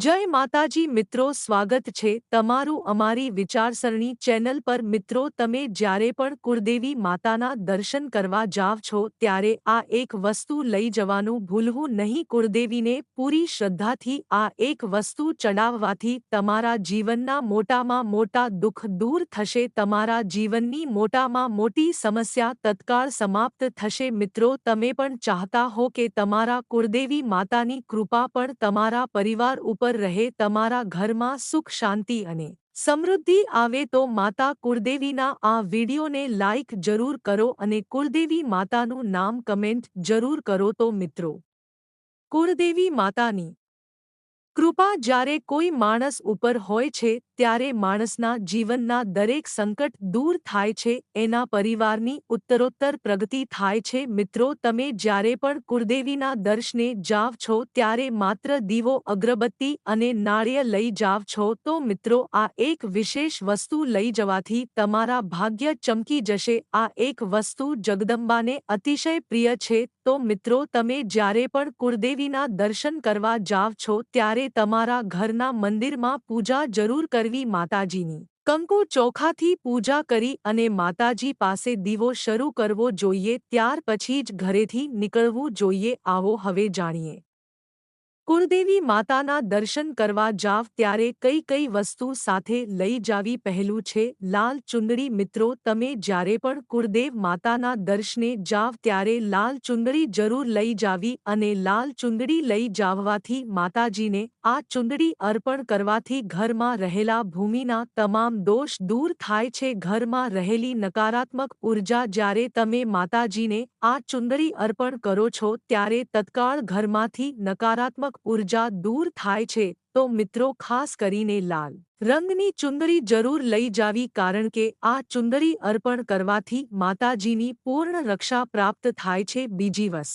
જય માતાજી મિત્રો, સ્વાગત છે તમારું અમારી વિચારસરણી ચેનલ પર. મિત્રો, તમે જ્યારે પણ કુળદેવી માતાના દર્શન કરવા જાવ છો, ત્યારે આ એક વસ્તુ લઈ જવાનું ભૂલવું નહીં. કુળદેવીને પૂરી શ્રદ્ધાથી આ એક વસ્તુ ચડાવવાથી તમારા જીવનના મોટામાં મોટા દુઃખ દૂર થશે, તમારા જીવનની મોટામાં મોટી સમસ્યા તત્કાળ સમાપ્ત થશે. મિત્રો, તમે પણ ચાહતા હો કે તમારા કુળદેવી માતાની કૃપા પણ તમારા પરિવાર ઉપર ઉપર રહે તમારા ઘરમાં સુખ શાંતિ અને સમૃદ્ધિ આવે તો માતા કુળદેવીના આ વિડીયોને લાઇક જરૂર કરો અને કુળદેવી માતાનું નામ કમેન્ટ જરૂર કરો તો મિત્રો. કુળદેવી માતાની કૃપા જ્યારે કોઈ માણસ ઉપર હોય છે, ત્યારે માણસના જીવનના દરેક સંકટ દૂર થાય છે, એના પરિવારની ઉત્તરોત્તર પ્રગતિ થાય છે. મિત્રો, તમે જ્યારે પણ કુળદેવીના દર્શને જાવ છો, ત્યારે માત્ર દીવો, અગરબત્તી અને નાળિયેર લઈ જાવ છો. તો મિત્રો, આ એક વિશેષ વસ્તુ લઈ જવાથી તમારા ભાગ્ય ચમકી જશે. આ એક વસ્તુ જગદંબાને અતિશય પ્રિય છે. તો મિત્રો તમે જ્યારે પણ કુળદેવીના દર્શન કરવા જાવ છો ત્યારે તમારા ઘરના મંદિરમાં પૂજા જરૂર કરવી માતાજીની. કંકુ ચોખાથી પૂજા કરી અને માતાજી પાસે દીવો શરૂ કરવો જોઈએ, ત્યાર પછી જ ઘરેથી નીકળવું જોઈએ. આવો હવે જાણીએ. કુળદેવી માતાના દર્શન કરવા જાવ ત્યારે કઈ કઈ વસ્તુ સાથે લઈ જાવી પહેલું છે, લાલ ચુંદડી મિત્રો તમે જ્યારે પણ કુળદેવ માતાના દર્શને જાવ ત્યારે લાલ ચુંદડી જરૂર લઈ જાવી અને લાલ ચુંદડી લઈ જાવવાથી માતાજીને આ ચુંદડી અર્પણ કરવાથી ઘરમાં રહેલા ભૂમિના તમામ દોષ દૂર થાય છે, ઘરમાં રહેલી નકારાત્મક ઊર્જા જ્યારે તમે માતાજીને આ ચુંદડી અર્પણ કરો છો ત્યારે તત્કાળ ઘરમાંથી નકારાત્મક ઊર્જા દૂર થાય છે, તો મિત્રો ખાસ કરીને લાલ રંગની ચુંદરી જરૂર લઈ જાવી કારણ કે આ ચુંદરી અર્પણ કરવાથી માતાજીની પૂર્ણ રક્ષા પ્રાપ્ત થાય છે. બીજી વસ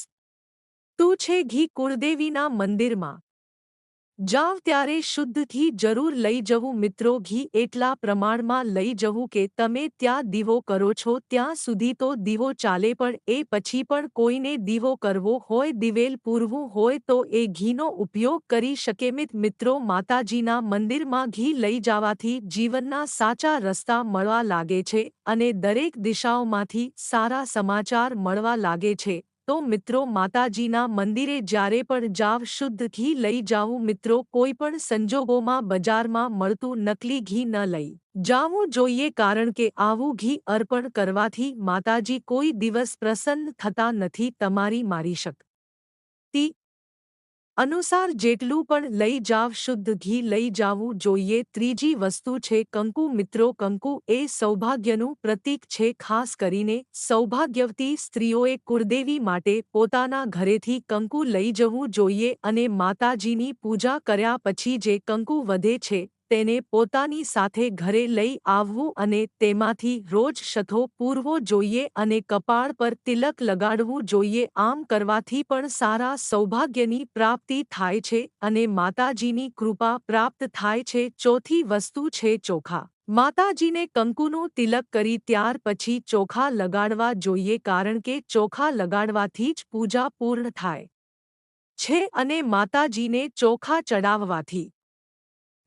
તું છે ઘી કુળદેવીના મંદિરમાં જાવ ત્યારે શુદ્ધથી જરૂર લઈ જવું મિત્રો, ઘી એટલા પ્રમાણમાં લઈ જવું કે તમે ત્યાં દીવો કરો છો, ત્યાં સુધી તો દીવો ચાલે પણ એ પછી પણ કોઈને દીવો કરવો હોય, દિવેલ પૂરવું હોય તો એ ઘીનો ઉપયોગ કરી શકે મિત મિત્રો, માતાજીના મંદિરમાં ઘી લઈ જવાથી જીવનના સાચા રસ્તા મળવા લાગે છે અને દરેક દિશાઓમાંથી સારા સમાચાર મળવા લાગે છે. તો મિત્રો માતાજીના મંદિરે જ્યારે પણ જાવ શુદ્ધ ઘી લઈ જાવું મિત્રો કોઈ પણ સંજોગોમાં બજારમાં મળતું નકલી ઘી ન લઈ જાવું જોઈએ કારણ કે આવું ઘી અર્પણ કરવાથી માતાજી કોઈ દિવસ પ્રસન્ન થતા નથી તમારી મારી શક્તિ અનુસાર જેટલું પણ લઈ જાવ, શુદ્ધ ઘી લઈ જાવું જોઈએ. ત્રીજી વસ્તુ છે, કંકુ મિત્રો, કંકુ એ સૌભાગ્યનું પ્રતીક છે. ખાસ કરીને સૌભાગ્યવતી સ્ત્રીઓએ કુળદેવી માટે પોતાના ઘરેથી કંકુ લઈ જવું જોઈએ અને માતાજીની પૂજા કર્યા પછી જે કંકુ વધે છે તેને પોતાની સાથે ઘરે લઈ આવવું અને તેમાંથી રોજ શથો પૂરવો જોઈએ અને કપાળ પર તિલક લગાડવું જોઈએ આમ કરવાથી પણ સારા સૌભાગ્યની પ્રાપ્તિ થાય છે અને માતાજીની કૃપા પ્રાપ્ત થાય છે. ચોથી વસ્તુ છે ચોખા. માતાજીને કંકુનું તિલક કરી ત્યાર પછી ચોખા લગાડવા જોઈએ કારણ કે ચોખા લગાડવાથી જ પૂજા પૂર્ણ થાય છે અને માતાજીને ચોખા ચડાવવાથી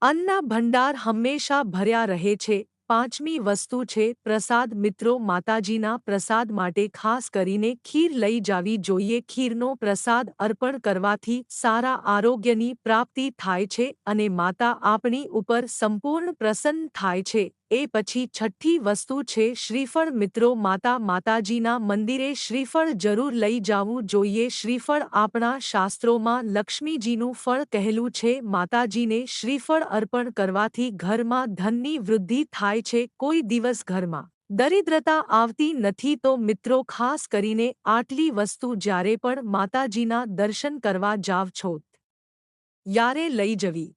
અન્ના ભંડાર હંમેશા ભર્યા રહે છે. પાંચમી વસ્તુ છે, પ્રસાદ. મિત્રો, માતાજીના પ્રસાદ માટે ખાસ કરીને ખીર લઈ જાવી જોઈએ. ખીરનો પ્રસાદ અર્પણ કરવાથી સારા આરોગ્યની પ્રાપ્તિ થાય છે અને માતા આપણી ઉપર સંપૂર્ણ પ્રસન્ન થાય છે. એ પછી છઠ્ઠી વસ્તુ છે શ્રીફળ. મિત્રો, માતા માતાજીના મંદિરે શ્રીફળ જરૂર લઈ જાવું જોઈએ. શ્રીફળ આપણા શાસ્ત્રોમાં લક્ષ્મીજીનું ફળ કહેલું છે. માતાજીને શ્રીફળ અર્પણ કરવાથી ઘરમાં ધનની વૃદ્ધિ થાય છે. કોઈ દિવસ ઘરમાં દરિદ્રતા આવતી નથી તો મિત્રો, ખાસ કરીને આટલી વસ્તુ જ્યારે પણ માતાજીના દર્શન કરવા જાવ છો યારે લઈ જવી.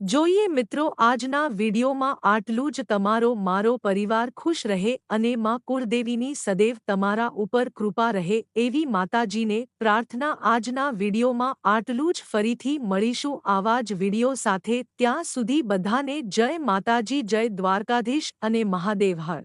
જોઈએ મિત્રો, આજના વિડીયોમાં આટલું જ. તમારો, મારો પરિવાર ખુશ રહે અને માં કુળદેવીની સદૈવ તમારા ઉપર કૃપા રહે એવી માતાજીને પ્રાર્થના આજના વિડીયોમાં આટલું જ ફરીથી મળીશું આવા જ વીડિયો સાથે. ત્યાં સુધી બધાને જય માતાજી, જય દ્વારકાધીશ અને મહાદેવ હર.